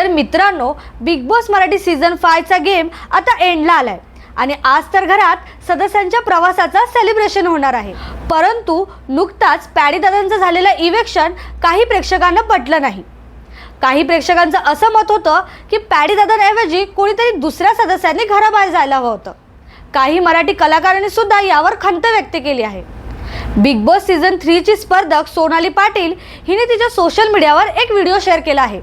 तर मित्रांनो big boss Marathi season फायचा गेम आता एंडला आलाय. आणि आज तर घरात सदस्यांच्या प्रवासाचा सेलिब्रेशन होणार आहे. परंतु नुकताच पॅडीदादांचं झालेलं इवेक्शन काही प्रेक्षकांना पटलं नाही. काही प्रेक्षकांचं असं मत होतं की पॅडीदादांऐवजी कोणीतरी दुसऱ्या सदस्यांनी घराबाहेर जायला हवं होतं. काही मराठी कलाकारांनी सुद्धा यावर खंत व्यक्त केली आहे. बिग बॉस सीझन थ्रीची स्पर्धक सोनाली पाटील हिने तिच्या सोशल मीडियावर एक व्हिडिओ शेअर केला आहे.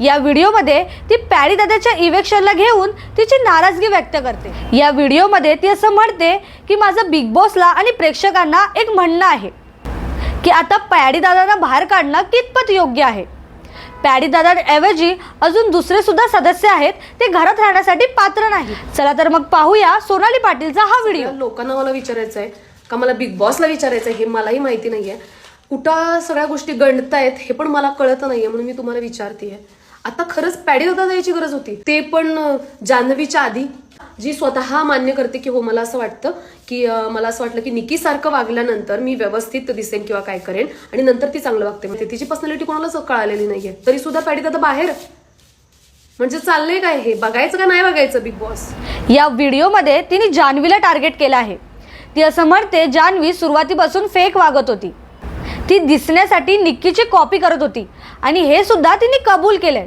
या व्हिडिओमध्ये ती पॅडी दादाच्या इवेक्शनला घेऊन तिची नाराजगी व्यक्त करते. या व्हिडिओमध्ये ती असं म्हणते की माझं बिग बॉसला आणि प्रेक्षकांना एक म्हणणं आहे की आता पॅडी दादांना बाहेर काढणं कितपत योग्य आहे? पॅडी दादांऐवजी अजून दुसरे सुद्धा सदस्य आहेत ते घरात राहण्यासाठी पात्र नाही चला तर मग पाहूया सोनाली पाटीलचा हा व्हिडिओ. लोकांना मला विचारायचं आहे का मला बिग बॉसला विचारायचं आहे हे मलाही माहिती नाहीये. कुठं सगळ्या गोष्टी गणतायत हे पण मला कळत नाहीये म्हणून मी तुम्हाला विचारतेय. आता खरंच पॅडी दादा जायची गरज होती. ते पण जान्हवीच्या आधी. जी स्वतः मान्य करते की हो मला असं वाटतं की मला असं वाटलं की निकी सारखं वागल्यानंतर मी व्यवस्थित दिसेन किंवा काय करेन आणि नंतर ती चांगलं वागते. म्हणजे तिची पर्सनॅलिटी कोणालाच कळालेली नाहीये. तरी सुद्धा पॅडी दादा बाहेर. म्हणजे चाललंय काय हे? बघायचं का नाही बघायचं बिग बॉस? या व्हिडिओमध्ये तिने जान्हवीला टार्गेट केलं आहे. ती असं म्हणते जान्हवी सुरुवातीपासून फेक वागत होती. ती दिसण्यासाठी निक्कीची कॉपी करत होती. आणि हे सुद्धा तिने कबूल केलंय.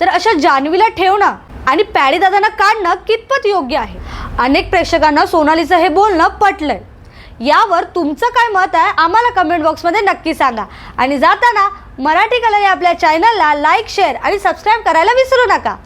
तर अशा जान्हवीला ठेवणं आणि पॅडीदादांना काढणं कितपत योग्य आहे? अनेक प्रेक्षकांना सोनालीचं हे बोलणं पटलंय. यावर तुमचं काय मत आहे आम्हाला कमेंट बॉक्समध्ये नक्की सांगा. आणि जाताना मराठी कला या आपल्या चॅनलला लाईक शेअर आणि सबस्क्राईब करायला विसरू नका.